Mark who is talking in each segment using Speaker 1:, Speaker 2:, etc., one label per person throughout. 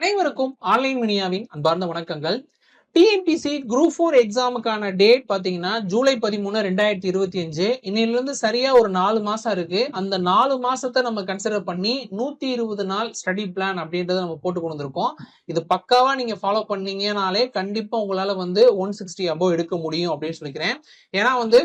Speaker 1: அனைவருக்கும் ஆன்லைன் மினியாவின் அன்பார்ந்த வணக்கங்கள். டிஎன்பிசி குரூப் ஃபோர் எக்ஸாமுக்கான டேட் பாத்தீங்கன்னா ஜூலை பதிமூணு ரெண்டாயிரத்தி இருபத்தி அஞ்சு. இன்னிலிருந்து சரியா ஒரு நாலு மாசம் இருக்கு. அந்த நாலு மாசத்தை நம்ம கன்சிடர் பண்ணி நூத்தி இருபது நாள் ஸ்டடி பிளான் அப்படின்றத நம்ம போட்டு கொண்டு வந்திருக்கோம். இது பக்காவா நீங்க ஃபாலோ பண்ணீங்கனாலே கண்டிப்பா உங்களால வந்து ஒன் சிக்ஸ்டி அபோவ் எடுக்க முடியும் அப்படின்னு சொல்லிக்கிறேன். ஏன்னா வந்து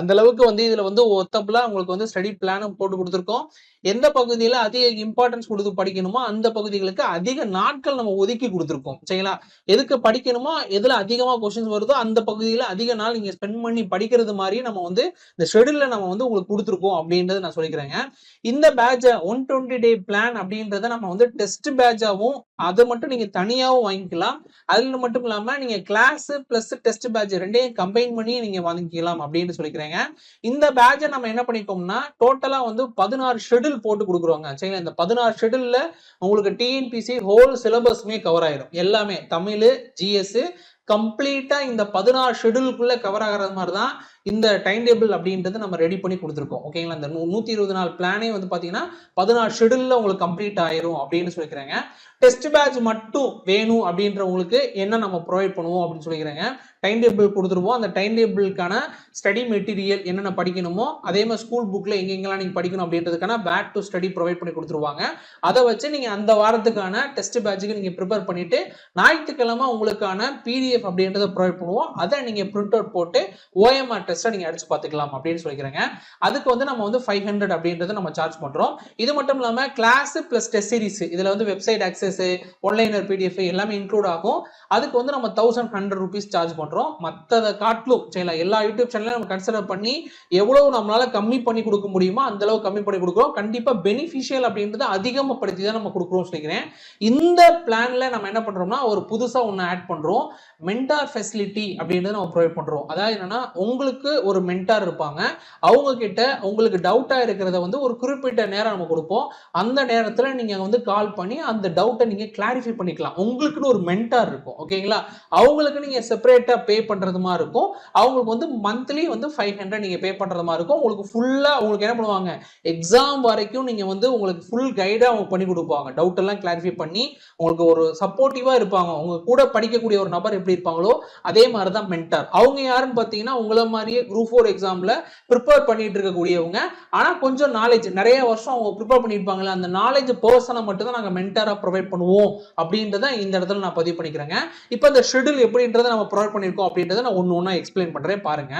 Speaker 1: அந்த அளவுக்கு வந்து இதுல வந்து ஒத்தப்பலா உங்களுக்கு வந்து ஸ்டடி பிளானும் போட்டு கொடுத்துருக்கோம். எந்த பகுதியில அதிக இம்பார்ட்டன்ஸ் கொடுத்து படிக்கணுமோ அந்த பகுதிகளுக்கு அதிக நாட்கள் நம்ம ஒதுக்கி கொடுத்துருக்கோம். சரிங்களா? எதுக்கு படிக்கணுமோ எதுல அதிகமா கொஸ்டின்ஸ் வருதோ அந்த பகுதியில அதிக நாள் நீங்க ஸ்பெண்ட் பண்ணி படிக்கிறது மாதிரி நம்ம வந்து இந்த ஷெடியூல்ல நம்ம வந்து உங்களுக்கு கொடுத்துருக்கோம் அப்படின்றத நான் சொல்லிக்கிறேங்க. இந்த பேட்சை ஒன் டுவெண்ட்டி டே பிளான் அப்படின்றத நம்ம வந்து டெஸ்ட் பேட்சாவும் அதை மட்டும் நீங்க தனியாவும் வாங்கிக்கலாம். அதுல மட்டும் இல்லாம நீங்க கிளாஸ் பிளஸ் டெஸ்ட் பேட்ச் ரெண்டையும் கம்பைன் பண்ணி நீங்க வாங்கிக்கலாம் அப்படின்னு வச்சுக்கோங்க இந்த பேட்சை நம்ம என்ன பண்ணிக்கோம்னா டோட்டலா வந்து பதினாறு ஷெடியூல் போட்டு கொடுக்குறோங்க. சரிங்களா? இந்த பதினாறு ஷெடியூல்ல உங்களுக்கு டிஎன்பிசி ஹோல் சிலபஸ்மே கவர் ஆயிடும் எல்லாமே தமிழ் ஜிஎஸ் கம்ப்ளீட்டா இந்த பதினாறு ஷெடியூலுக்குள்ள கவர் ஆகிறது மாதிரி தான் இந்த டைம் டேபிள் அப்படின்றது நம்ம ரெடி பண்ணி கொடுத்துருக்கோம். ஓகேங்களா இந்த நூற்றி இருபது நாள் பிளானே வந்து பார்த்தீங்கன்னா பதினாறு ஷெடியூலில் உங்களுக்கு கம்ப்ளீட் ஆயிரும் அப்படின்னு சொல்லிக்கிறேங்க. டெஸ்ட் பேட்ச் மட்டும் வேணும் அப்படின்றவங்களுக்கு என்ன நம்ம ப்ரொவைட் பண்ணுவோம் அப்படின்னு சொல்லிக்கிறேங்க. டைம் டேபிள் கொடுத்துருவோம் அந்த டைம் டேபிளுக்கான ஸ்டடி மெட்டீரியல் என்னென்ன படிக்கணுமோ அதே மாதிரி ஸ்கூல் புக்கில் எங்கெங்கெல்லாம் நீங்கள் படிக்கணும் அப்படின்றதுக்கான பேக் டு ஸ்டடி ப்ரொவைட் பண்ணி கொடுத்துருவாங்க. அதை வச்சு நீங்கள் அந்த வாரத்துக்கான டெஸ்ட் பேட்சுக்கு நீங்கள் ப்ரிப்பேர் பண்ணிட்டு ஞாயிற்றுக்கிழமை உங்களுக்கான பிடிஎஃப் அப்படின்றத ப்ரொவைட் பண்ணுவோம். அதை நீங்கள் பிரிண்ட் அவுட் போட்டு ஓஎம்ஆர் டெஸ்ட்டை நீங்கள் அடிச்சு பார்த்துக்கலாம் அப்படின்னு சொல்லிக்கிறேங்க. அதுக்கு வந்து நம்ம வந்து ஃபைவ் ஹண்ட்ரட் அப்படின்றத நம்ம சார்ஜ் பண்ணுறோம் இது மட்டும் இல்லாமல் கிளாஸ் ப்ளஸ் டெஸ்ட் சீரிஸ் இதில் வந்து வெப்சைட் ஆக்சஸ் ஒன்லைனர் பிடிஎஃப் எல்லாமே இன்க்ளூட் ஆகும். அதுக்கு வந்து நம்ம தௌசண்ட் ஹண்ட்ரட் ருபீஸ் சார்ஜ் பண்ணுறோம் மற்றதை காட்டிலும் சரிங்களா? எல்லா யூடியூப் சேனலையும் நம்ம கன்சிடர் பண்ணி எவ்வளவு நம்மளால கம்மி பண்ணி கொடுக்க முடியுமோ அந்த அளவு கம்மி பண்ணி கொடுக்குறோம். கண்டிப்பாக பெனிஃபிஷியல் அப்படின்றத அதிகமாகப்படுத்தி தான் நம்ம கொடுக்குறோம் சொல்லிக்கிறேன். இந்த பிளான்ல நம்ம என்ன பண்ணுறோம்னா ஒரு புதுசாக ஒன்று ஆட் பண்ணுறோம் மென்டார் ஃபெசிலிட்டி அப்படின்றத நம்ம ப்ரொவைட் பண்ணுறோம் அதாவது என்னன்னா உங்களுக்கு ஒரு மென்டார் இருப்பாங்க. அவங்க கிட்ட உங்களுக்கு டவுட்டா இருக்கிறத வந்து ஒரு குறிப்பிட்ட நேரம் நம்ம கொடுப்போம். அந்த நேரத்தில் நீங்க வந்து கால் பண்ணி அந்த டவுட்டை நீங்கள் கிளாரிஃபை பண்ணிக்கலாம். உங்களுக்குன்னு ஒரு மென்டார் இருக்கும். ஓகேங்களா அவங்களுக்கு நீங்க செப்பரேட்டாக பே பண்றது மாதிரி இருக்கும். அவங்களுக்கு வந்து மந்த்லி வந்து ஃபைவ் ஹண்ட்ரட் நீங்கள் பே பண்றது மாதிரி இருக்கும். உங்களுக்கு ஃபுல்லா உங்களுக்கு என்ன பண்ணுவாங்க? எக்ஸாம் வரைக்கும் நீங்க வந்து உங்களுக்கு ஃபுல் கைடாக அவங்க பண்ணி கொடுப்பாங்க. டவுட் எல்லாம் கிளாரிஃபை பண்ணி உங்களுக்கு ஒரு சப்போர்ட்டிவாக இருப்பாங்க. உங்க கூட படிக்கக்கூடிய ஒரு நபர் எப்படி இருப்பாங்களோ அதே மாதிரி தான் மென்டார் அவங்க யாருன்னு பார்த்தீங்கன்னா உங்களை மாதிரி மாதிரியே குரூப் ஃபோர் எக்ஸாம்ல ப்ரிப்பேர் பண்ணிட்டு இருக்கக்கூடியவங்க. ஆனால் கொஞ்சம் நாலேஜ் நிறைய வருஷம் அவங்க ப்ரிப்பேர் பண்ணியிருப்பாங்களே அந்த நாலேஜ் பர்சனை மட்டும் தான் நாங்கள் மென்டராக ப்ரொவைட் பண்ணுவோம். அப்படின்றத இந்த இடத்துல நான் பதிவு பண்ணிக்கிறேங்க. இப்போ இந்த ஷெடியூல் எப்படின்றத நம்ம ப்ரொவைட் பண்ணியிருக்கோம் அப்படின்றத நான் ஒன்று ஒன்றா எக்ஸ்பிளைன் பண்ணுறேன் பாருங்க.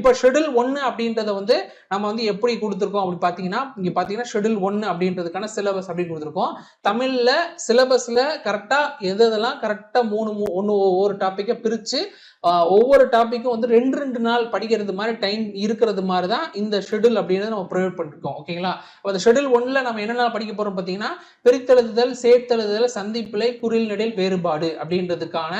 Speaker 1: இப்போ ஷெடியூல் ஒன்று அப்படின்றத வந்து நம்ம வந்து எப்படி கொடுத்துருக்கோம் அப்படி பார்த்தீங்கன்னா இங்கே பார்த்தீங்கன்னா ஷெடியூல் ஒன்று அப்படின்றதுக்கான சிலபஸ் அப்படி கொடுத்துருக்கோம். தமிழில் சிலபஸில் கரெக்டாக எது எதெல்லாம் கரெக்டாக மூணு ஒன்று ஒவ்வொரு டாப்பிக்கை பிரித்து ஒவ்வொரு டாப்பிக்கும் வந்து ரெண்டு ரெண்டு நாள் படிக்கிறது மாதிரி டைம் இருக்கிறது மாதிரி தான் இந்த ஷெடியூல் அப்படின்றத நம்ம ப்ரொவைட் பண்ணிருக்கோம். ஓகேங்களா அந்த ஷெடியூல் ஒன்ல நம்ம என்னென்ன படிக்க போறோம் பார்த்தீங்கன்னா பிரித்தெழுதுதல் சேர்த்தெழுதுதல் சந்திப்பிலை குரில் நெடில் வேறுபாடு அப்படின்றதுக்கான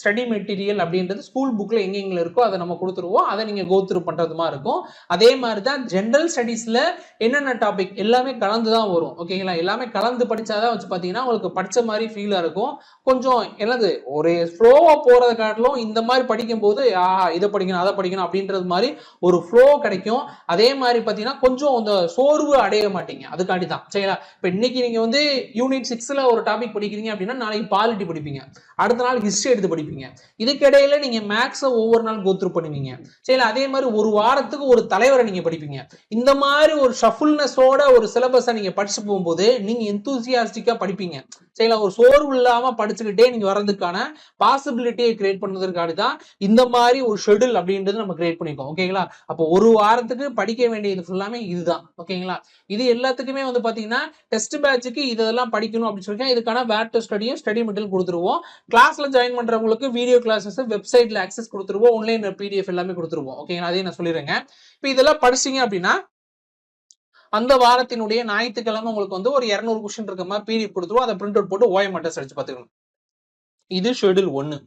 Speaker 1: ஸ்டடி மெட்டீரியல் அப்படின்றது ஸ்கூல் புக்ல எங்கெங்க இருக்கோ அதை நம்ம கொடுத்துருவோம். அதை நீங்க கோத்ரூ பண்றது மாதிரி இருக்கும். அதே மாதிரி தான் ஜென்ரல் ஸ்டடீஸ்ல என்னென்ன டாபிக் எல்லாமே கலந்து தான் வரும் ஓகேங்களா எல்லாமே கலந்து படிச்சாதான் வச்சு பார்த்தீங்கன்னா உங்களுக்கு படிச்ச மாதிரி ஃபீலா இருக்கும். கொஞ்சம் என்னது ஒரு ஃப்ளோவா போறதை காட்டிலும் இந்த மாதிரி படிக்கும்போது ஆஹா இதை படிக்கணும் அதை படிக்கணும் அப்படின்றது மாதிரி ஒரு ஃப்ளோ கிடைக்கும். அதே மாதிரி பார்த்தீங்கன்னா கொஞ்சம் அந்த சோர்வு அடைய மாட்டீங்க. அதுக்காண்டி தான் சரிங்களா? இப்போ இன்னைக்கு நீங்க வந்து யூனிட் சிக்ஸ்ல ஒரு டாபிக் படிக்கிறீங்க அப்படின்னா நாளைக்கு பாலிட்டி படிப்பீங்க. அடுத்த நாள் ஹிஸ்ட்ரி எடுத்து படிப்பீங்க. இதுக்கிடையில நீங்கள் நீங்க மேக்ஸை ஒவ்வொரு நாள் கோத்ரூ பண்ணுவீங்க. சரிங்களா? அதே மாதிரி ஒரு வாரத்துக்கு ஒரு தலைவரை நீங்க படிப்பீங்க. இந்த மாதிரி ஒரு ஷஃபுல்னஸோட ஒரு சிலபஸை நீங்க படிச்சு போகும்போது நீங்க எந்தூசியாஸ்டிக்கா படிப்பீங்க. சரிங்களா? ஒரு சோர்வு இல்லாம படிச்சுக்கிட்டே நீங்க வர்றதுக்கான பாசிபிலிட்டியை கிரியேட் பண்ணுறதுக்காக தான் இந்த மாதிரி ஒரு ஷெடியூல் அப்படின்றது நம்ம கிரியேட் பண்ணிருக்கோம். ஓகேங்களா? அப்போ ஒரு வாரத்துக்கு படிக்க வேண்டியது ஃபுல்லாமே இதுதான். ஓகேங்களா? இது எல்லாத்துக்குமே வந்து பாத்தீங்கன்னா டெஸ்ட் பேட்சுக்கு இதெல்லாம் படிக்கணும் அப்படின்னு சொல்லி இதுக்கான வேட் ஸ்டடியும் ஸ்டடி மெட்டீரியல் கொடுத்துருவோம். கிளாஸ்ல ஜாயின் பண்றவங்களுக்கு வீடியோ கிளாஸஸ் வெப்சைட்ல ஆக்சஸ் கொடுத்துருவோம். ஆன்லைன் பிடிஎஃப் எல்லாமே கொடுத்துருவோம். ஓகேங்களா? அதையும் நான் சொல்லிடுறேங்க. இப்போ இதெல்லாம் படிச்சீங்க அப்படின்னா அந்த வாரத்தினுடைய ஞாயிற்றுக்கிழமை உங்களுக்கு வந்து ஒரு இரநூறு கொஸ்டின் இருக்க மாதிரி பீரியட் கொடுத்துருவோம். அதை பிரிண்ட் அவுட் போட்டு ஓஎம் அட்ரஸ் அடிச்சு பார்த்துக்கணும். இது ஷெடியூல் ஒன்னு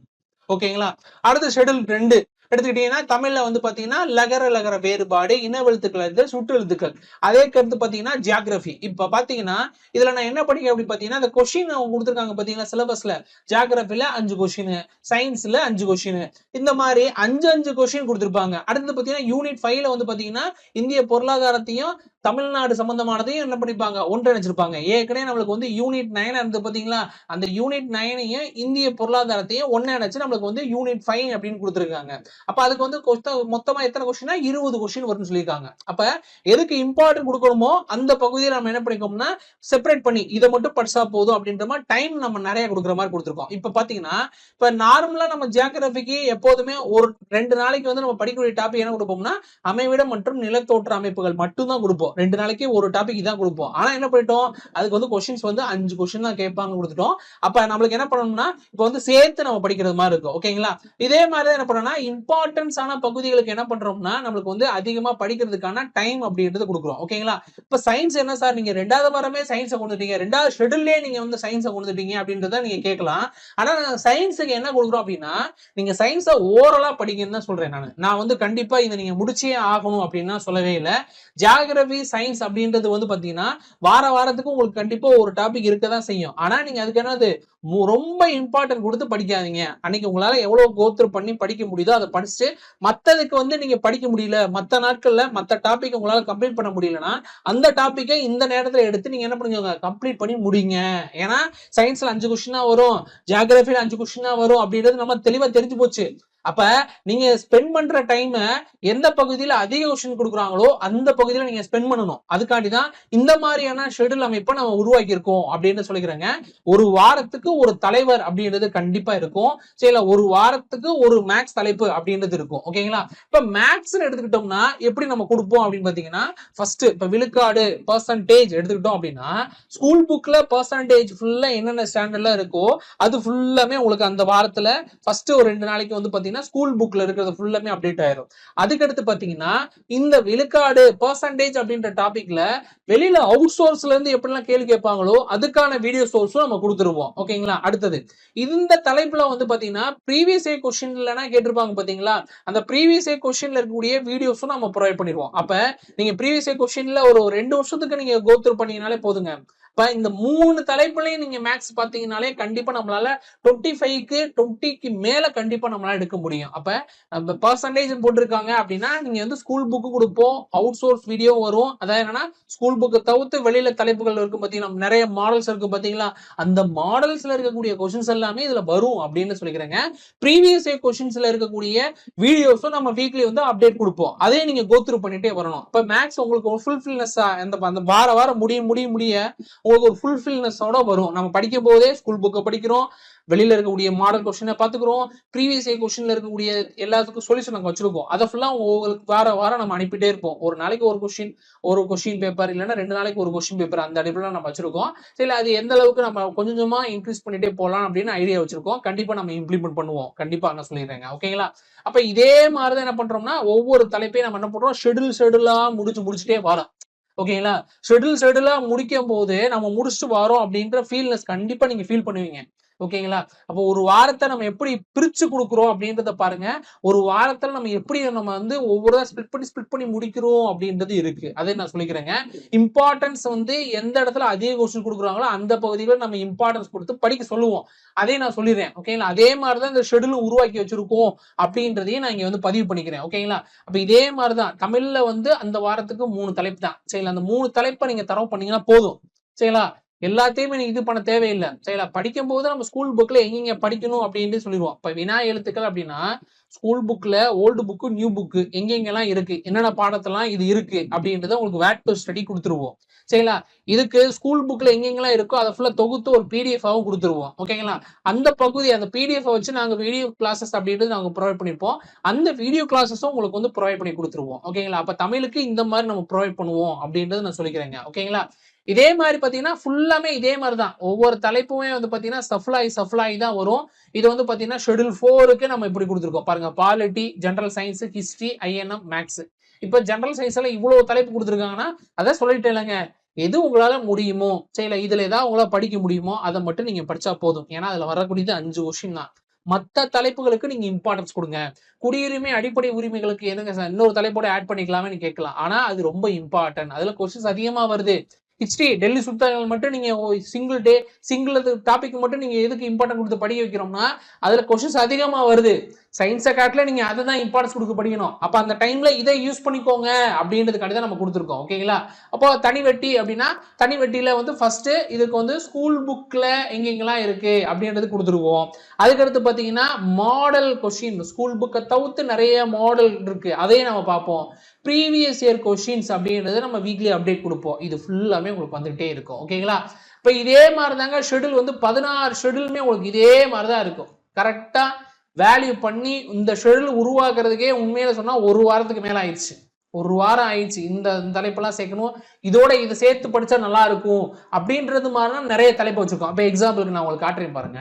Speaker 1: ஓகேங்களா அடுத்த ஷெடியூல் ரெண்டு. எடுத்துக்கிட்டீங்கன்னா தமிழ்ல வந்து பாத்தீங்கன்னா லகர லகர வேறுபாடு இனவெழுத்துக்கள் எழுத்து சுற்றெழுத்துக்கள் அதே கருத்து பாத்தீங்கன்னா ஜியாகிரபி இப்ப பாத்தீங்கன்னா இதுல நான் என்ன படிக்க அப்படி பாத்தீங்கன்னா இந்த கொஷின் அவங்க கொடுத்துருக்காங்க பாத்தீங்கன்னா சிலபஸ்ல ஜியாகிரபில அஞ்சு கொஷின் சயின்ஸ்ல அஞ்சு கொஷின் இந்த மாதிரி அஞ்சு அஞ்சு கொஷின் கொடுத்துருப்பாங்க. அடுத்து பாத்தீங்கன்னா யூனிட் ஃபைவ்ல வந்து பாத்தீங்கன்னா இந்திய பொருளாதாரத்தையும் தமிழ்நாடு சம்பந்தமானதையும் என்ன பண்ணிருப்பாங்க ஒன்றிணைச்சிருப்பாங்க. ஏற்கனவே நம்மளுக்கு வந்து யூனிட் நைன் இருந்து பாத்தீங்களா? அந்த யூனிட் நைனையும் இந்திய பொருளாதாரத்தையும் ஒன்றிணைச்சு நம்மளுக்கு வந்து யூனிட் ஃபைவ் அப்படின்னு கொடுத்துருக்காங்க. அப்ப அதுக்கு வந்து கொஸ்ட- மொத்தமா எத்தனை கொஸ்டினா இருபது கொஸ்டின் வரும்னு சொல்லியிருக்காங்க. அப்ப எதுக்கு இம்பார்ட்டன்ட் கொடுக்கணுமோ அந்த பகுதியை நம்ம என்ன பண்ணிக்கோம்னா செப்பரேட் பண்ணி இதை மட்டும் படிச்சா போதும் அப்படின்ற மாதிரி டைம் நம்ம நிறைய கொடுக்குற மாதிரி கொடுத்துருக்கோம். இப்ப பாத்தீங்கன்னா இப்ப நார்மலா நம்ம ஜியாகிரபிக்கு எப்போதுமே ஒரு ரெண்டு நாளைக்கு வந்து நம்ம படிக்கக்கூடிய டாபிக் என்ன கொடுப்போம்னா அமைவிடம் மற்றும் நிலத்தோற்ற அமைப்புகள் மட்டும்தான் கொடுப்போம். கொடுப்போம் ரெண்டு நாளைக்கு ஒரு டாபிக் தான் கொடுப்போம். ஆனா என்ன பண்ணிட்டோம்? அதுக்கு வந்து கொஸ்டின்ஸ் வந்து அஞ்சு கொஸ்டின் தான் கேட்பாங்க கொடுத்துட்டோம். அப்ப நம்மளுக்கு என்ன பண்ணணும்னா இப்போ வந்து சேர்த்து நம்ம படிக்கிறது மாதிரி இருக்கும். ஓகேங்களா இதே மாதிரி தான் என்ன பண்ணோம்னா இம்பார்ட்டன்ஸான பகுதிகளுக்கு என்ன பண்றோம்னா நம்மளுக்கு வந்து அதிகமா படிக்கிறதுக்கான டைம் அப்படின்றது கொடுக்குறோம். ஓகேங்களா இப்ப சயின்ஸ் என்ன சார் நீங்க ரெண்டாவது வாரமே சயின்ஸை கொண்டுட்டீங்க. ரெண்டாவது ஷெடியூல்லே நீங்க வந்து சயின்ஸை கொண்டுட்டீங்க அப்படின்றத நீங்க கேட்கலாம். ஆனா சயின்ஸுக்கு என்ன கொடுக்குறோம் அப்படின்னா நீங்க சயின்ஸை ஓரலா படிங்கன்னு தான் சொல்றேன் நான். நான் வந்து கண்டிப்பா இதை நீங்க முடிச்சே ஆகணும் அப்படின்னா சொல்லவே இல்லை. ஜியாகிரபி சயின்ஸ் அப்படின்றது வந்து பார்த்தீங்கன்னா வார வாரத்துக்கு உங்களுக்கு கண்டிப்பாக ஒரு டாபிக் இருக்க தான் செய்யும். ஆனால் நீங்கள் அதுக்கு என்னது? ரொம்ப இம்பார்ட்டன்ட் கொடுத்து படிக்காதீங்க. அன்னைக்கு உங்களால் எவ்வளோ கோத்ரு பண்ணி படிக்க முடியுதோ அதை படிச்சுட்டு மற்றதுக்கு வந்து நீங்கள் படிக்க முடியல. மற்ற நாட்களில் மற்ற டாபிக் உங்களால் கம்ப்ளீட் பண்ண முடியலன்னா அந்த டாப்பிக்கை இந்த நேரத்தில் எடுத்து நீங்கள் என்ன பண்ணுங்க கம்ப்ளீட் பண்ணி முடிங்க. ஏன்னா சயின்ஸில் அஞ்சு கொஷினாக வரும். ஜியாகிரபில அஞ்சு கொஷினாக வரும் அப்படின்றது நம்ம தெளிவாக தெரிஞ்சு போச்சு. அப்ப நீங்க ஸ்பெண்ட் பண்ற டைம் எந்த பகுதியில அதிக ஓஷன் கொடுக்குறாங்களோ அந்த பகுதியில நீங்க ஸ்பெண்ட் பண்ணணும். அதுக்காண்டி தான் இந்த மாதிரியான ஷெட்யூல் அமைப்பை நம்ம உருவாக்கி இருக்கோம் அப்படின்னு சொல்லிக்கிறேங்க. ஒரு வாரத்துக்கு ஒரு தலைவர் அப்படின்றது கண்டிப்பா இருக்கும். சரிங்களா ஒரு வாரத்துக்கு ஒரு மேக்ஸ் தலைப்பு அப்படின்றது இருக்கும். ஓகேங்களா? இப்ப மேக்ஸ் எடுத்துக்கிட்டோம்னா எப்படி நம்ம கொடுப்போம் அப்படின்னு பாத்தீங்கன்னா ஃபர்ஸ்ட் இப்ப விழுக்காடு பர்சன்டேஜ் எடுத்துக்கிட்டோம் அப்படின்னா ஸ்கூல் புக்ல பர்சன்டேஜ் ஃபுல்லா என்னென்ன ஸ்டாண்டர்ட்ல இருக்கோ அது ஃபுல்லாமே உங்களுக்கு அந்த வாரத்துல ஃபர்ஸ்ட் ஒரு ரெண்டு நாளைக்கு வந்து பாத்தீங்கன்னா ஸ்கூல் புக்ல இருக்கிறது ஃபுல்லாமே அப்டேட் ஆயிரும். அதுக்கடுத்து பாத்தீங்கன்னா இந்த விழுக்காடு பர்சன்டேஜ் அப்படின்ற டாபிக்ல வெளியில அவுட் சோர்ஸ்ல இருந்து எப்படிலாம் கேள்வி கேட்பாங்களோ அதுக்கான வீடியோ சோர்ஸும் நம்ம கொடுத்துருவோம். ஓகேங்களா அடுத்தது இந்த தலைப்புல வந்து பாத்தீங்கன்னா ப்ரீவியஸ் ஏ கொஸ்டின்லனா கேட்டிருப்பாங்க பாத்தீங்களா? அந்த ப்ரீவியஸ் ஏ கொஸ்டின்ல இருக்கக்கூடிய வீடியோஸும் நம்ம ப்ரொவைட் பண்ணிடுவோம் அப்ப நீங்க ப்ரீவியஸ் ஏ கொஸ்டின்ல ஒரு ஒரு ரெண்டு வருஷத்துக்கு நீங்க கோத்ரூ பண்ணீங்கனாலே போதுங்க. இப்போ இந்த மூணு தலைப்புலயும் நீங்க மேக்ஸ் பார்த்தீங்கனாலே கண்டிப்பா நம்மளால டுவெண்ட்டி ஃபைவ்க்கு டுவெண்ட்டிக்கு மேல கண்டிப்பா நம்மளால எடுக்க முடியும். அப்ப பர்சன்டேஜ் போட்டிருக்காங்க அப்படின்னா நீங்க வந்து ஸ்கூல் புக்கு கொடுப்போம் அவுட் சோர்ஸ் வீடியோ வரும். அதாவது என்னன்னா ஸ்கூல் புக்கு தவிர்த்து வெளியில தலைப்புகள் இருக்கும் பாத்தீங்கன்னா நிறைய மாடல்ஸ் இருக்கு பார்த்தீங்களா அந்த மாடல்ஸ்ல இருக்கக்கூடிய கொஷின்ஸ் எல்லாமே இதுல வரும் அப்படின்னு சொல்லிக்கிறேங்க. ப்ரீவியஸ் இயர் கொஷின்ஸ்ல இருக்கக்கூடிய வீடியோஸும் நம்ம வீக்லி வந்து அப்டேட் கொடுப்போம். அதே நீங்க கோத்ரூ பண்ணிட்டே வரணும். இப்போ மேக்ஸ் உங்களுக்கு ஃபுல்ஃபில்னஸ் அந்த அந்த வார வாரம் முடிய முடிய முடிய உங்களுக்கு ஒரு ஃபுல்ஃபில்னஸோட வரும். நம்ம படிக்கும் போதே ஸ்கூல் புக்கை படிக்கிறோம். வெளியில இருக்கக்கூடிய மாடல் கொஸ்டினை பார்த்துக்கிறோம். ப்ரீவியஸ் இயர் கொஸ்டின்ல இருக்கக்கூடிய எல்லாத்துக்கும் சொல்யூஷன் நாங்கள் வச்சிருக்கோம். அதை ஃபுல்லாக உங்களுக்கு வார வாரம் நம்ம அனுப்பிட்டே இருப்போம். ஒரு நாளைக்கு ஒரு கொஸ்டின் ஒரு கொஸ்டின் பேப்பர் இல்லைன்னா ரெண்டு நாளைக்கு ஒரு கொஸ்டின் பேப்பர் அந்த அடிப்படையில் நம்ம வச்சிருக்கோம். சரி அது எந்த அளவுக்கு நம்ம கொஞ்சம் கொஞ்சமாக இன்க்ரீஸ் பண்ணிட்டே போகலாம் அப்படின்னு ஐடியா வச்சிருக்கோம். கண்டிப்பாக நம்ம இம்ப்ளிமெண்ட் பண்ணுவோம். கண்டிப்பாக நான் சொல்லிடுறேங்க. ஓகேங்களா அப்போ இதே மாதிரி தான் என்ன பண்ணுறோம்னா ஒவ்வொரு தலைப்பையும் நம்ம என்ன பண்ணுறோம் ஷெடியூல் ஷெடியூலாக முடிச்சு முடிச்சுட்டே வரோம். ஓகேங்களா ஷெடியூல் ஷெடியூலா முடிக்கும் போது நம்ம முடிச்சுட்டு வரோம் அப்படின்ற ஃபீல்னஸ் கண்டிப்பா நீங்க ஃபீல் பண்ணுவீங்க. ஓகேங்களா? அப்போ ஒரு வாரத்தை நம்ம எப்படி பிரிச்சு கொடுக்குறோம் அப்படின்றத பாருங்க. ஒரு வாரத்துல நம்ம எப்படி நம்ம வந்து ஒவ்வொரு ஸ்பிளிட் பண்ணி ஸ்பிளிட் பண்ணி முடிக்கிறோம் அப்படின்றது இருக்கு. அதை நான் சொல்லிக்கிறேங்க. இம்பார்ட்டன்ஸ் வந்து எந்த இடத்துல அதிக கொஸ்டின் கொடுக்குறாங்களோ அந்த பகுதியில் நம்ம இம்பார்ட்டன்ஸ் கொடுத்து படிக்க சொல்லுவோம். அதே நான் சொல்லிடுறேன். ஓகேங்களா? அதே மாதிரி தான் இந்த ஷெடியூல் உருவாக்கி வச்சிருக்கோம் அப்படின்றதையும் நான் இங்க வந்து பதிவு பண்ணிக்கிறேன். ஓகேங்களா? அப்ப இதே மாதிரி தான் தமிழ்ல வந்து அந்த வாரத்துக்கு மூணு தலைப்பு தான். சரிங்களா? அந்த மூணு தலைப்பை நீங்க தரவு பண்ணீங்கன்னா போதும். சரிங்களா? எல்லாத்தையுமே நீ இது பண்ண தேவையில்லை. சரிங்களா? படிக்கும் போது நம்ம ஸ்கூல் புக்ல எங்கெங்க படிக்கணும் அப்படின்னு சொல்லிடுவோம். இப்ப வினா எழுத்துக்கள் அப்படின்னா ஸ்கூல் புக்ல ஓல்டு புக்கு நியூ புக்கு எங்கெங்கெல்லாம் இருக்கு? என்னென்ன பாடத்தெல்லாம் இது இருக்கு? அப்படின்றத உங்களுக்கு வேட் டு ஸ்டடி கொடுத்துருவோம். சரிங்களா? இதுக்கு ஸ்கூல் புக்ல எங்கெங்கெல்லாம் இருக்கோ அதை ஃபுல்லா தொகுத்து ஒரு பிடிஎஃப் கொடுத்துருவோம். ஓகேங்களா? அந்த பகுதி அந்த பிடிஎஃப் வச்சு நாங்க வீடியோ கிளாஸஸ் அப்படின்றது நாங்கள் ப்ரொவைட் பண்ணிருப்போம். அந்த வீடியோ கிளாஸஸும் உங்களுக்கு வந்து ப்ரொவைட் பண்ணி கொடுத்துருவோம். ஓகேங்களா? அப்ப தமிழுக்கு இந்த மாதிரி நம்ம ப்ரொவைட் பண்ணுவோம் அப்படின்றது நான் சொல்லிக்கிறேங்க. ஓகேங்களா? இதே மாதிரி பார்த்தீங்கன்னா ஃபுல்லாமே இதே மாதிரி தான் ஒவ்வொரு தலைப்புமே வந்து பார்த்தீங்கன்னா சஃப்லாய் சஃப்லாய் தான் வரும். இது வந்து பார்த்தீங்கன்னா ஷெடியூல் ஃபோருக்கு நம்ம இப்படி கொடுத்துருக்கோம். பாருங்க polity general science history INM maths இப்போ ஜென்ரல் சயின்ஸ்ல இவ்வளோ தலைப்பு கொடுத்துருக்காங்கன்னா அதான் சொல்லிட்டேன் இல்லைங்க. எது உங்களால முடியுமோ சரில இதுல ஏதாவது உங்களால படிக்க முடியுமோ அதை மட்டும் நீங்க படிச்சா போதும். ஏன்னா அதுல வரக்கூடியது அஞ்சு கொஸ்டின் தான். மற்ற தலைப்புகளுக்கு நீங்க இம்பார்ட்டன்ஸ் கொடுங்க. குடியுரிமை அடிப்படை உரிமைகளுக்கு எதுங்க சார் இன்னொரு தலைப்போட ஆட் பண்ணிக்கலாமே கேட்கலாம். ஆனா அது ரொம்ப இம்பார்ட்டன்ட் அதுல கொஸ்டின்ஸ் அதிகமா வருது. ஹிஸ்ட்ரி டெல்லி சுல்தான்கள் மட்டும் நீங்கள் சிங்கிள் டே சிங்கிள் டாபிக் மட்டும் நீங்கள் எதுக்கு இம்பார்ட்டன்ட் கொடுத்து படிக்க வைக்கிறோம்னா அதில் கொஷின்ஸ் அதிகமாக வருது. சயின்ஸை காட்டில் நீங்கள் அதை தான் இம்பார்ட்டன்ஸ் கொடுக்க படிக்கணும். அப்போ அந்த டைமில் இதை யூஸ் பண்ணிக்கோங்க அப்படின்றதுக்காண்டி தான் நம்ம கொடுத்துருக்கோம். ஓகேங்களா அப்போ தனி வெட்டி அப்படின்னா தனி வெட்டியில் வந்து ஃபஸ்ட்டு இதுக்கு வந்து ஸ்கூல் புக்கில் எங்கெங்கெல்லாம் இருக்குது அப்படின்றது கொடுத்துருவோம். அதுக்கடுத்து பார்த்தீங்கன்னா மாடல் கொஷின் ஸ்கூல் புக்கை தவிர்த்து நிறைய மாடல் இருக்குது அதையும் நம்ம பார்ப்போம். ப்ரீவியஸ் இயர் கொஷின்ஸ் அப்படின்றது நம்ம வீக்லி அப்டேட் கொடுப்போம். இது ஃபுல்லாமே உங்களுக்கு வந்துகிட்டே இருக்கும். ஓகேங்களா இப்போ இதே மாதிரி தாங்க ஷெடியூல் வந்து பதினாறு ஷெடியூலுமே உங்களுக்கு இதே மாதிரி தான் இருக்கும். கரெக்டாக வேல்யூ பண்ணி இந்த ஷெடியூல் உருவாக்குறதுக்கே உண்மையில சொன்னால் ஒரு வாரத்துக்கு மேலே ஆயிடுச்சு. ஒரு வாரம் ஆயிடுச்சு. இந்த தலைப்பெல்லாம் சேர்க்கணும். இதோட இதை சேர்த்து படித்தா நல்லா இருக்கும் அப்படின்றது மாதிரிலாம் நிறைய தலைப்பு வச்சுருக்கோம். அப்போ எக்ஸாம்பிளுக்கு நான் உங்களுக்கு காட்டுறேன் பாருங்க.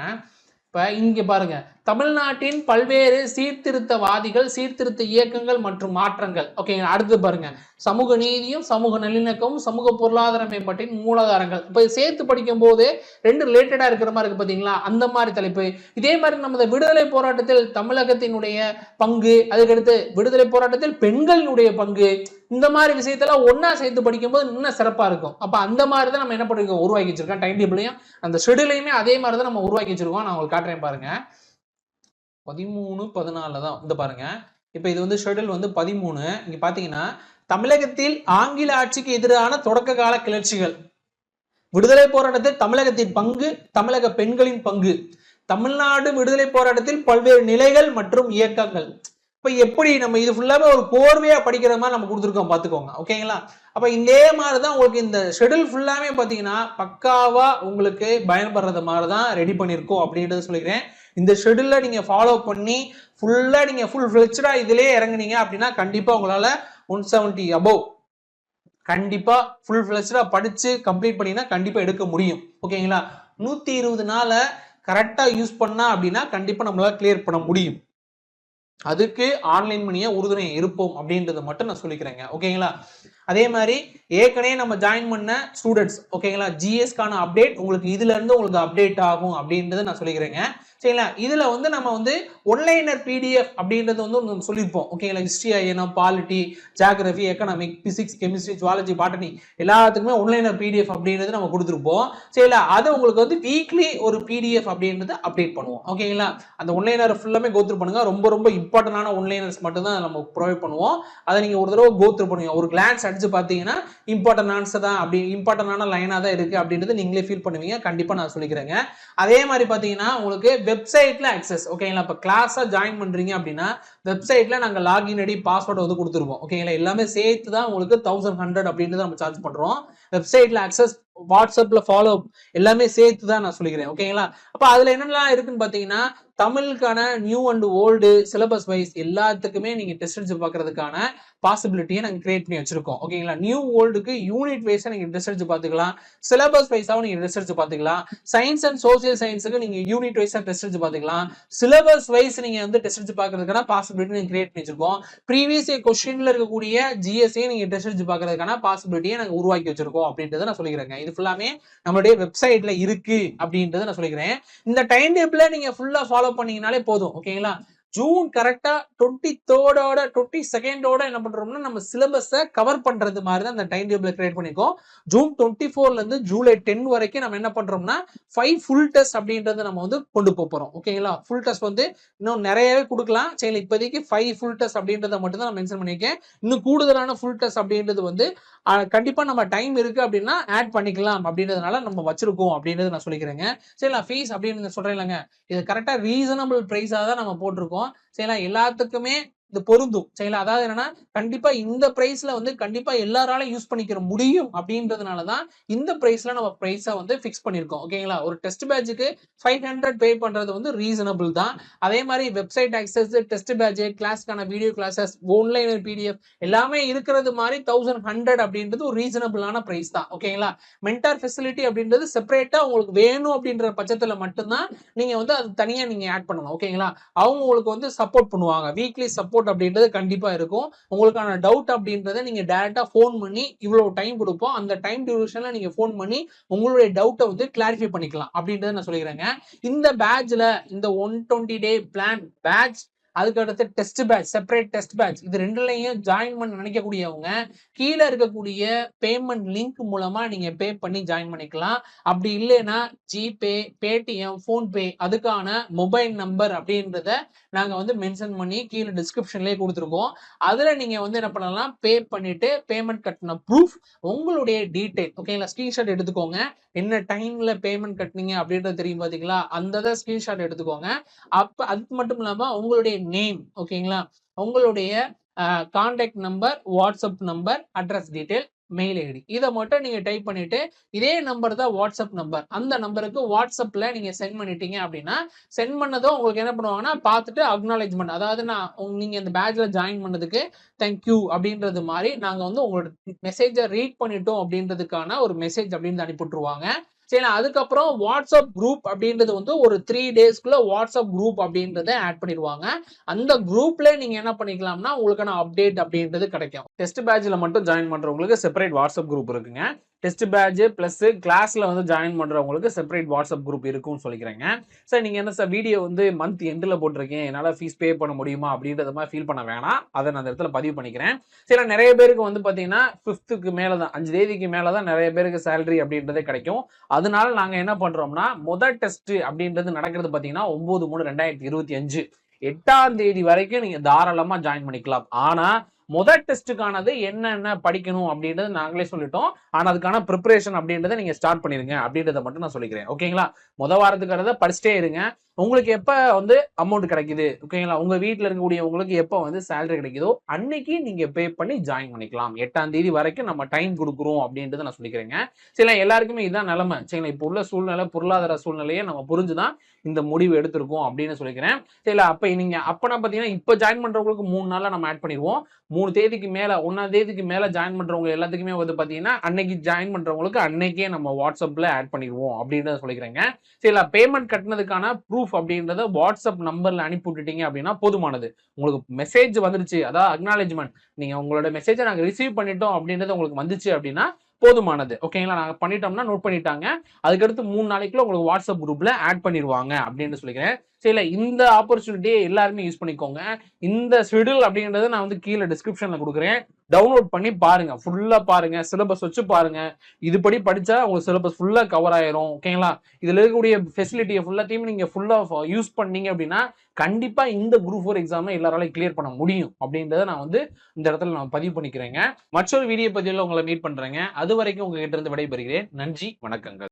Speaker 1: இப்போ இங்கே பாருங்கள் தமிழ்நாட்டின் பல்வேறு சீர்திருத்தவாதிகள் சீர்திருத்த இயக்கங்கள் மற்றும் மாற்றங்கள். ஓகேங்க அடுத்து பாருங்க. சமூக நீதியும் சமூக நல்லிணக்கமும் சமூக பொருளாதார மேம்பாட்டின் மூலாதாரங்கள். இப்போ சேர்த்து படிக்கும் போது ரெண்டு ரிலேட்டடாக இருக்கிற மாதிரி இருக்கு பார்த்தீங்களா அந்த மாதிரி தலைப்பு. இதே மாதிரி நமது விடுதலை போராட்டத்தில் தமிழகத்தினுடைய பங்கு அதுக்கடுத்து விடுதலை போராட்டத்தில் பெண்களினுடைய பங்கு இந்த மாதிரி விஷயத்தெல்லாம் ஒன்னா சேர்த்து படிக்கும்போது இன்னும் சிறப்பா இருக்கும். அப்ப அந்த மாதிரி தான் நம்ம என்ன பண்ணிருக்கோம்? உருவாக்கி வச்சிருக்கோம். டைம் டேபிளையும் அந்த ஷெடியூலையுமே அதே மாதிரி தான் நம்ம உருவாக்கி வச்சிருக்கோம். நான் உங்களுக்கு காட்டுறேன் பாருங்க. பதிமூணு பதினாலில் தான். வந்து பாருங்க. இப்ப இது வந்து ஷெடியூல் வந்து பதிமூணு. இங்க பாத்தீங்கன்னா தமிழகத்தில் ஆங்கில ஆட்சிக்கு எதிரான தொடக்க கால கிளர்ச்சிகள். விடுதலை போராட்டத்தில் தமிழகத்தின் பங்கு தமிழக பெண்களின் பங்கு. தமிழ்நாடு விடுதலை போராட்டத்தில் பல்வேறு நிலைகள் மற்றும் இயக்கங்கள். இப்ப எப்படி நம்ம இது ஃபுல்லாவே ஒரு கோர்வையா படிக்கிற மாதிரி நம்ம கொடுத்துருக்கோம் பாத்துக்கோங்க. ஓகேங்களா அப்ப இதே மாதிரிதான் உங்களுக்கு இந்த ஷெடியூல் ஃபுல்லாமே பாத்தீங்கன்னா பக்காவா உங்களுக்கு பயன்படுறது மாதிரி தான் ரெடி பண்ணியிருக்கோம் அப்படின்றத சொல்லிக்கிறேன். இந்த ஷெடியூல்ல நீங்க ஃபாலோ பண்ணி ஃபுல்லா நீங்க ஃபுல் ஃபிளெக்சடா இதுலயே இறங்குனீங்க அப்படின்னா கண்டிப்பா உங்களால ஒன் செவன்டி அபவ் கண்டிப்பா ஃபுல் ஃபிளெக்சடா படிச்சு கம்ப்ளீட் பண்ணீங்கன்னா கண்டிப்பா எடுக்க முடியும். ஓகேங்களா நூத்தி இருபது நாளை கரெக்டா யூஸ் பண்ணா அப்படின்னா கண்டிப்பா நம்மளால கிளியர் பண்ண முடியும். அதுக்கு ஆன்லைன் மணியை உறுதுணையை இருப்போம் அப்படின்றத மட்டும் நான் சொல்லிக்கிறேங்க. ஓகேங்களா அதே மாதிரி ஏற்கனவே நம்ம ஜாயின் பண்ண ஸ்டூடெண்ட்ஸ் ஓகேங்களா ஜிஎஸ்க்கான அப்டேட் உங்களுக்கு இதுல இருந்து உங்களுக்கு அப்டேட் ஆகும் அப்படின்றத நான் சொல்லிக்கிறேங்க. சரிங்களா? இதுல வந்து நம்ம வந்து ஒன்லைனர் பிடிஎஃப் அப்படின்றது வந்து ஒன்று சொல்லியிருப்போம். ஓகேங்களா history INM polity geography economic physics chemistry zoology botany எல்லாத்துக்குமே ஒன்லைனர் பிடிஎஃப் அப்படின்றது நம்ம கொடுத்துருப்போம். சரிங்களா? அது உங்களுக்கு வந்து வீக்லி ஒரு பிடிஎஃப் அப்படின்றது அப்டேட் பண்ணுவோம். ஓகேங்களா அந்த ஒன்லைனர் ஃபுல்லாமே கோத்ரூ பண்ணுங்க. ரொம்ப ரொம்ப இம்பார்ட்டன்டான ஒன்லைனர்ஸ் மட்டும் தான் நம்ம ப்ரொவைட் பண்ணுவோம். அதை நீங்க ஒரு தடவை கோத்ரூ பண்ணுவீங்க ஒரு கிளான்ஸ் அடிச்சு பார்த்தீங்கன்னா இம்பார்ட்டன் ஆன்சர் தான் அப்படி இம்பார்ட்டன்டான லைனாக தான் இருக்கு அப்படின்றது நீங்களே ஃபீல் பண்ணுவீங்க. கண்டிப்பாக நான் சொல்லிக்கிறேங்க. அதே மாதிரி பார்த்தீங்கன்னா உங்களுக்கு வெப்சைட்ல ஆக்சஸ் ஓகேங்களா இப்போ கிளாஸாக ஜாயின் பண்றீங்க அப்படின்னா வெப்சைட்ல நாங்கள் லாகின் ஐடி பாஸ்வேர்டு வந்து கொடுத்துருவோம் ஓகேங்களா எல்லாமே சேர்த்து தான் உங்களுக்கு தௌசண்ட் ஹண்ட்ரட் அப்படின்றது நம்ம சார்ஜ் பண்றோம். வெப்சைட்ல அக்சஸ் வாட்ஸ்அப்ல ஃபாலோ எல்லாமே சேர்த்து தான் நான் சொல்லிக்கிறேன் ஓகேங்களா அப்ப அதுல என்னெல்லாம் இருக்குன்னு பாத்தீங்கன்னா தமிழுக்கான new and old syllabus wise எல்லாத்துக்குமே நீங்க டெஸ்ட் அடிச்சு பார்க்கறதுக்கான பாசிபிலிட்டியை நாங்க கிரியேட் பண்ணி வச்சிருக்கோம் ஓகேங்களா நியூ ஓல்டுக்கு யூனிட் வைஸா நீங்க டெஸ்ட் அடிச்சு பாத்துக்கலாம் சிலபஸ் வைஸாவும் நீங்க டெஸ்ட் அடிச்சு பாத்துக்கலாம் சயின்ஸ் அண்ட் சோசியல் சயின்ஸுக்கு நீங்க யூனிட் வைஸா டெஸ்ட் அடிச்சு பாத்துக்கலாம் சிலபஸ் வைஸ் நீங்க வந்து டெஸ்ட் அடிச்சு பாக்குறதுக்கான பாசிபிலிட்டி நீங்க கிரியேட் பண்ணி வச்சிருக்கோம் ப்ரீவியஸ் கொஸ்டின்ல இருக்கக்கூடிய ஜிஎஸ்ஏ நீங்க டெஸ்ட் அடிச்சு பாக்குறதுக்கான பாசிபிலிட்டியை நாங்க உருவாக்கி வச்சிருக்கோம் அப்படின்றத நான் சொல்லிக்கிறேங்க இது ஃபுல்லாமே நம்மளுடைய வெப்சைட்ல இருக்கு அப்படின்றத நான் சொல்லிக்கிறேன். இந்த டைம் டேபிள நீங்க ஃபுல்லா ஃபாலோ பண்ணீங்கனாலே போதும். ஓகேங்களா ஜூன் கரெக்டாக டுவெண்ட்டி தேர்டோட டுவெண்ட்டி செகண்டோட என்ன பண்ணுறோம்னா நம்ம சிலபஸை கவர் பண்ணுறது மாதிரி தான் அந்த டைம் டேபிள் கிரியேட் பண்ணிக்கோம் ஜூன் டுவெண்ட்டி ஃபோர்லேருந்து ஜூலை டென் வரைக்கும் நம்ம என்ன பண்ணுறோம்னா ஃபைவ் ஃபுல் டெஸ்ட் அப்படின்றத நம்ம வந்து கொண்டு போகிறோம் ஓகேங்களா ஃபுல் டெஸ்ட் வந்து இன்னும் நிறையவே கொடுக்கலாம். சரி இப்போதைக்கு ஃபைவ் ஃபுல் டெஸ்ட் அப்படின்றத மட்டும் தான் நான் மென்ஷன் பண்ணியிருக்கேன். இன்னும் கூடுதலான ஃபுல் டெஸ்ட் அப்படின்றது வந்து கண்டிப்பாக நம்ம டைம் இருக்கு அப்படின்னா ஆட் பண்ணிக்கலாம் அப்படின்றதுனால நம்ம வச்சிருக்கோம் அப்படின்றது நான் சொல்லிக்கிறேங்க. சரிங்களா? ஃபீஸ் அப்படின்னு சொல்கிறேன் இல்லைங்க. இது கரெக்டாக ரீசனபிள் ப்ரைஸாக தான் நம்ம போட்டிருக்கோம். செய்யலாம் எல்லாத்துக்குமே இது பொருந்தும். சரிங்களா? அதாவது என்னன்னா கண்டிப்பா இந்த பிரைஸ்ல வந்து கண்டிப்பா எல்லாராலும் யூஸ் பண்ணிக்கிற முடியும் அப்படின்றதுனால தான் இந்த பிரைஸ்ல நம்ம பிரைஸை வந்து ஃபிக்ஸ் பண்ணிருக்கோம் ஓகேங்களா? ஒரு டெஸ்ட் பேட்சுக்கு ஃபைவ் ஹண்ட்ரட் பே பண்றது வந்து ரீசனபிள் தான். அதே மாதிரி வெப்சைட் ஆக்சஸ் டெஸ்ட் பேட்ச் கிளாஸ்க்கான வீடியோ கிளாஸஸ் ஆன்லைன் பிடிஎஃப் எல்லாமே இருக்கிறது மாதிரி தௌசண்ட் ஹண்ட்ரட் அப்படின்றது ஒரு ரீசனபிளான பிரைஸ் தான். ஓகேங்களா? மென்டார் ஃபெசிலிட்டி அப்படின்றது செப்பரேட்டா உங்களுக்கு வேணும் அப்படின்ற பட்சத்துல மட்டும்தான் நீங்க வந்து அது தனியா நீங்க ஆட் பண்ணணும் ஓகேங்களா? அவங்க உங்களுக்கு வந்து சப்போர்ட் பண்ணுவாங்க. வீக்லி சப்போர்ட் அப்படின்றது கண்டிப்பா இருக்கும். உங்களுக்கான டவுட் அப்படின்றத நீங்க டேரெக்டாக ஃபோன் பண்ணி இவ்வளவு டைம் கொடுப்போம். அந்த டைம் டியூரேஷனில் நீங்க ஃபோன் பண்ணி உங்களுடைய டவுட்டை வந்து கிளாரிஃபை பண்ணிக்கலாம் அப்படின்றத நான் சொல்லிக்கிறேங்க. இந்த பேட்ச்ல இந்த one twenty day plan batch அதுக்கடுத்து test batch separate test batch இது ரெண்டுலையும் ஜாயின் பண்ண நினைக்கக்கூடியவங்க கீழே இருக்கக்கூடிய பேமெண்ட் லிங்க் மூலமா நீங்க பே பண்ணி ஜாயின் பண்ணிக்கலாம். அப்படி இல்லைன்னா ஜிபே பேடிஎம் ஃபோன்பே அதுக்கான மொபைல் நம்பர் அப்படின்றத நாங்கள் வந்து மென்ஷன் பண்ணி கீழே டிஸ்கிரிப்ஷன்லேயே கொடுத்துருக்கோம். அதில் நீங்கள் வந்து என்ன பண்ணலாம்? பே பண்ணிட்டு பேமெண்ட் கட்டின ப்ரூஃப் உங்களுடைய டீட்டெயில் ஓகேங்களா ஸ்கிரீன்ஷாட் எடுத்துக்கோங்க. என்ன டைமில் பேமெண்ட் கட்டினீங்க அப்படின்றது தெரியும் பார்த்தீங்களா அந்த இதை ஸ்கிரீன்ஷாட் எடுத்துக்கோங்க. அப்போ அது மட்டும் இல்லாமல் உங்களுடைய நேம் ஓகேங்களா உங்களுடைய contact number WhatsApp number address detail mail ID இதை மட்டும் நீங்க டைப் பண்ணிட்டு இதே நம்பர் தான் வாட்ஸ்அப் நம்பர் அந்த நம்பருக்கு வாட்ஸ்அப்ல நீங்க சென்ட் பண்ணிட்டீங்க அப்படின்னா சென்ட் பண்ணதும் உங்களுக்கு என்ன பண்ணுவாங்கன்னா பார்த்துட்டு அக்னாலேஜ்மெண்ட் அதாவது நான் உங்க- நீங்க இந்த பேட்ச்ல ஜாயின் பண்ணதுக்கு தேங்க்யூ அப்படின்றது மாதிரி நாங்க வந்து உங்களோட மெசேஜை ரீட் பண்ணிட்டோம் அப்படின்றதுக்கான ஒரு மெசேஜ் அப்படின்னு அனுப்பிவிட்டுருவாங்க. சரி அதுக்கப்புறம் வாட்ஸ்அப் குரூப் அப்படின்றது வந்து ஒரு த்ரீ டேஸ்க்குள்ள வாட்ஸ்அப் குரூப் அப்படின்றத ஆட் பண்ணிடுவாங்க. அந்த குரூப்ல நீங்க என்ன பண்ணிக்கலாம்னா உங்களுக்கான அப்டேட் அப்படின்றது கிடைக்கும். டெஸ்ட் பேட்ச்ல மட்டும் ஜாயின் பண்றவங்களுக்கு செப்பரேட் வாட்ஸ்அப் குரூப் இருக்குங்க. டெஸ்ட் பேட்ச் ப்ளஸ்ஸு கிளாஸில் வந்து ஜாயின் பண்ணுறவங்களுக்கு செப்பரேட் வாட்ஸ்அப் குரூப் இருக்கும்னு சொல்லிக்கிறேங்க. சார் நீங்கள் என்ன சார் வீடியோ வந்து மந்த் எண்டில் போட்டிருக்கேன் என்னால் ஃபீஸ் பே பண்ண முடியுமா? அப்படின்றத மாதிரி ஃபீல் பண்ண வேணாம். அதை நான் அந்த இடத்துல பதிவு பண்ணிக்கிறேன். சில நிறைய பேருக்கு வந்து பார்த்தீங்கன்னா ஃபிஃப்த்துக்கு மேலே தான் அஞ்சு தேதிக்கு மேலே தான் நிறைய பேருக்கு சேலரி அப்படின்றதே கிடைக்கும். அதனால நாங்கள் என்ன பண்ணுறோம்னா முதல் டெஸ்ட் அப்படின்றது நடக்கிறது பார்த்தீங்கன்னா ஒம்பது மூணு ரெண்டாயிரத்தி இருபத்தி அஞ்சு. எட்டாம் தேதி வரைக்கும் நீங்கள் தாராளமாக ஜாயின் பண்ணிக்கலாம். ஆனால் முதல் டெஸ்ட்டுக்கானது என்னென்ன படிக்கணும் அப்படின்றது நாங்களே சொல்லிட்டோம். ஆனா அதுக்கான ப்ரிப்பரேஷன் அப்படின்றத நீங்க ஸ்டார்ட் பண்ணிருங்க அப்படின்றத மட்டும் நான் சொல்லிக்கிறேன். ஓகேங்களா முத வாரத்துக்கானதை படிச்சுட்டே இருங்க. உங்களுக்கு எப்ப வந்து அமௌண்ட் கிடைக்குது? ஓகேங்களா உங்க வீட்ல இருக்கக்கூடிய உங்களுக்கு எப்ப வந்து சேலரி கிடைக்குதோ அன்னைக்கு நீங்க பே பண்ணி ஜாயின் பண்ணிக்கலாம். எட்டாம் தேதி வரைக்கும் நம்ம டைம் கொடுக்குறோம் அப்படின்றத நான் சொல்லிக்கிறேங்க. சில எல்லாருக்குமே இதுதான் நிலமை. சரிங்களா இப்போ உள்ள சூழ்நிலை பொருளாதார சூழ்நிலையை நம்ம புரிஞ்சுதான் இந்த முடிவு எடுத்திருக்கோம் அப்படின்னு சொல்லிக்கிறேன். சரிங்களா அப்ப நீங்க அப்பனா பாத்தீங்கன்னா இப்ப ஜாயின் பண்றவங்களுக்கு மூணு நாளில் நம்ம ஆட் பண்ணிடுவோம். மூணு தேதிக்கு மேல ஒன்றாம் தேதிக்கு மேல ஜாயின் பண்றவங்க எல்லாத்துக்குமே வந்து பாத்தீங்கன்னா அன்னைக்கு ஜாயின் பண்றவங்களுக்கு அன்னைக்கே நம்ம வாட்ஸ்அப்ல ஆட் பண்ணிடுவோம் அப்படின்றத சொல்லிக்கிறேங்க. சரிங்களா பேமெண்ட் கட்டினதுக்கான ப்ரூஃப் அப்படின்றத வாட்ஸ்அப் நம்பர்ல அனுப்பி விட்டுட்டீங்க அப்படின்னா போதுமானது. உங்களுக்கு மெசேஜ் வந்துருச்சு. அதாவது அக்னாலேஜ்மெண்ட் நீங்கள் உங்களோட மெசேஜை நாங்கள் ரிசீவ் பண்ணிட்டோம் அப்படின்றது உங்களுக்கு வந்துச்சு அப்படின்னா போதுமானது. ஓகேங்களா நாங்கள் பண்ணிட்டோம்னா நோட் பண்ணிட்டாங்க. அதுக்கடுத்து மூணு நாளைக்குள்ள உங்களுக்கு வாட்ஸ்அப் குரூப்ல ஆட் பண்ணிடுவாங்க அப்படின்னு சொல்லிக்கிறேன். சரிங்களா இந்த ஆப்பர்ச்சுனிட்டியை எல்லாருமே யூஸ் பண்ணிக்கோங்க. இந்த ஷெடியூல் அப்படின்றத நான் வந்து கீழே டிஸ்கிரிப்ஷன்ல கொடுக்குறேன். டவுன்லோட் பண்ணி பாருங்க. ஃபுல்லா பாருங்க. சிலபஸ் வச்சு பாருங்க. இதுபடி படிச்சா உங்களுக்கு சிலபஸ் ஃபுல்லா கவர் ஆயிரும். ஓகேங்களா இதுல இருக்கக்கூடிய ஃபெசிலிட்டியை ஃபுல்லாத்தையும் நீங்க ஃபுல்லா யூஸ் பண்ணீங்க அப்படின்னா கண்டிப்பா இந்த குரூப் ஃபோர் எக்ஸாம் எல்லாராலையும் கிளியர் பண்ண முடியும் அப்படின்றத நான் வந்து இந்த இடத்துல நான் பதிவு பண்ணிக்கிறேங்க. மற்றொரு வீடியோ பதிவில் உங்களை மீட் பண்றேங்க. அது வரைக்கும் உங்ககிட்ட இருந்து விடைபெறுகிறேன். நன்றி வணக்கங்கள்.